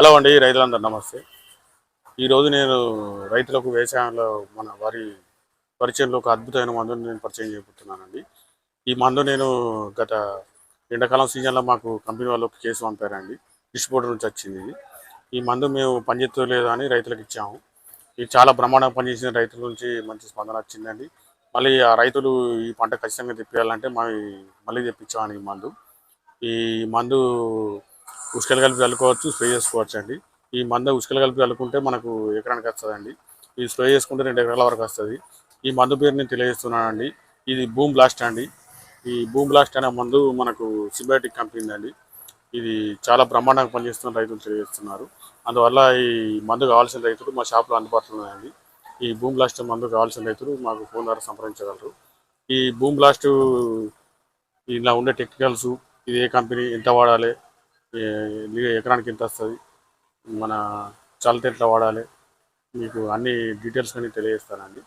Hello అండి రైతులందరూ నమస్తే. ఈరోజు నేను రైతులకు వ్యవసాయంలో మన వరి పరిచయంలో ఒక అద్భుతమైన మందుని నేను పరిచయం చేయబోతున్నానండి. ఈ మందు నేను గత ఎండాకాలం సీజన్లో మాకు కంపెనీ వాళ్ళు ఒక కేసు పంపారండి. డిస్ట్రిబ్యూటర్ నుంచి వచ్చింది. ఈ మందు మేము పనిచేస్తలేదు అని రైతులకు ఇచ్చాము. ఇది చాలా బ్రహ్మాండంగా పనిచేసిన రైతుల నుంచి మంచి స్పందన వచ్చిందండి. మళ్ళీ ఆ రైతులు ఈ పంట ఖచ్చితంగా తెప్పియాలంటే మా మళ్ళీ తెప్పించామని ఈ మందు. ఈ మందు ఉసుకలు కలిపి చల్లుకోవచ్చు స్ప్రే చేసుకోవచ్చు అండి. ఈ మందు ఉసుకలు కలిపి చల్లుకుంటే మనకు ఎకరానికి వస్తుందండి. ఇది స్ప్రే చేసుకుంటే రెండు ఎకరాల వరకు వస్తుంది. ఈ మందు పేరు నేను తెలియజేస్తున్నానండి. ఇది బూమ్ బ్లాస్ట్ అండి. ఈ బూమ్ బ్లాస్ట్ అనే మందు మనకు సిబయాటిక్ కంపెనీ అండి. ఇది చాలా బ్రహ్మాండంగా పనిచేస్తున్న రైతులు తెలియజేస్తున్నారు. అందువల్ల ఈ మందు కావాల్సిన రైతులు మా షాప్లో అందుబాటులో ఉన్నాయండి. ఈ బూమ్ బ్లాస్ట్ మందు కావాల్సిన రైతులు మాకు ఫోన్ ద్వారా సంప్రదించగలరు. ఈ బూమ్ బ్లాస్ట్ ఇలా ఉండే టెక్నికల్స్ ఇది ఏ కంపెనీ ఎంత వాడాలి ఎకరానికి ఎంత వస్తుంది మన చల్లత ఎట్లా వాడాలి. మీకు అన్ని డీటెయిల్స్ కానీ తెలియజేస్తానండి.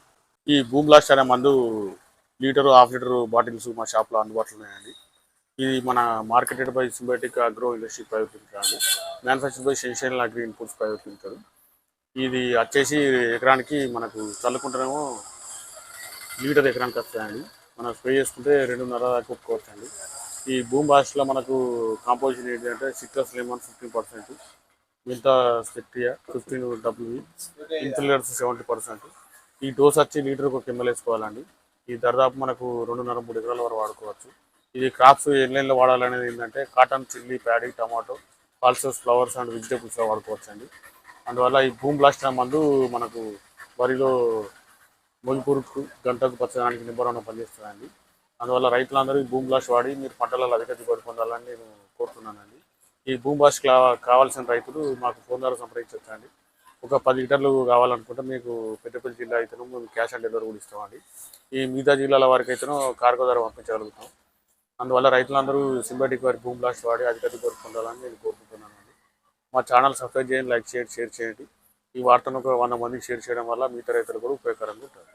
ఈ బూమ్ బ్లాస్ట్ అనే మందు లీటరు హాఫ్ లీటరు బాటిల్స్ మా షాప్లో అందుబాటులో ఉన్నాయండి. ఇది మన marketed by symbiotic agro industry private limited manufacture by essential agri inputs private limited ఇది వచ్చేసి ఎకరానికి మనకు చల్లుకుంటేనేమో లీటర్ ఎకరానికి వస్తాయండి మనం స్ప్రే చేసుకుంటే రెండున్నర దాకా ఒప్పుకోవచ్చండి. ఈ భూమి భాషలో మనకు కాంపోజిషన్ ఏంటంటే సిట్రస్ లెమన్ ఫిఫ్టీన్ పర్సెంట్ మిగతా స్పెక్టియా fifteen W in fillers seventy percent ఈ డోస్ వచ్చి లీటర్కి ఒక ఎంఎల్ వేసుకోవాలండి. ఈ దాదాపు మనకు రెండున్నర మూడు ఎకరాల వరకు వాడుకోవచ్చు. ఇది క్రాప్స్ ఎన్లైన్లో వాడాలనేది ఏంటంటే cotton chilli paddy tomato pulses flowers and వెజిటేబుల్స్లో వాడుకోవచ్చు అండి అందువల్ల ఈ భూమి బ్లాస్ట్ మందు మనకు వరిలో మొగిపురుకు గంటకు పచ్చడానికి నింబరంగా పనిచేస్తుందండి. అందువల్ల రైతులందరూ భూమి బ్లాస్ట్ వాడి మీరు పంటలలో అధిక దిగుబడి పొందాలని నేను కోరుతున్నానండి. ఈ భూమి బ్లాస్ట్ కావాల్సిన రైతులు మాకు ఫోన్ ద్వారా సంప్రదించండి ఒక పది లీటర్లు కావాలనుకుంటే మీకు పెద్దపల్లి జిల్లా అయితేనో మేము క్యాష్ ఆన్ డెలివరీ కూడా ఇస్తామండి. ఈ మిగతా జిల్లాల వారికి అయితేనో కార్గో ద్వారా పంపించగలుగుతాం. అందువల్ల రైతులందరూ సింబాటిక్ వారి భూమి బ్లాస్ట్ వాడి అధిక దిగుబడి పొందాలని నేను కోరుకుంటున్నానండి. మా ఛానల్ సబ్స్క్రైబ్ చేయండి లైక్ చేయండి షేర్ చేయండి. ఈ వార్తను ఒక వంద మందికి షేర్ చేయడం వల్ల మిగతా రైతులు కూడా ఉపయోగకరంగా ఉంటుంది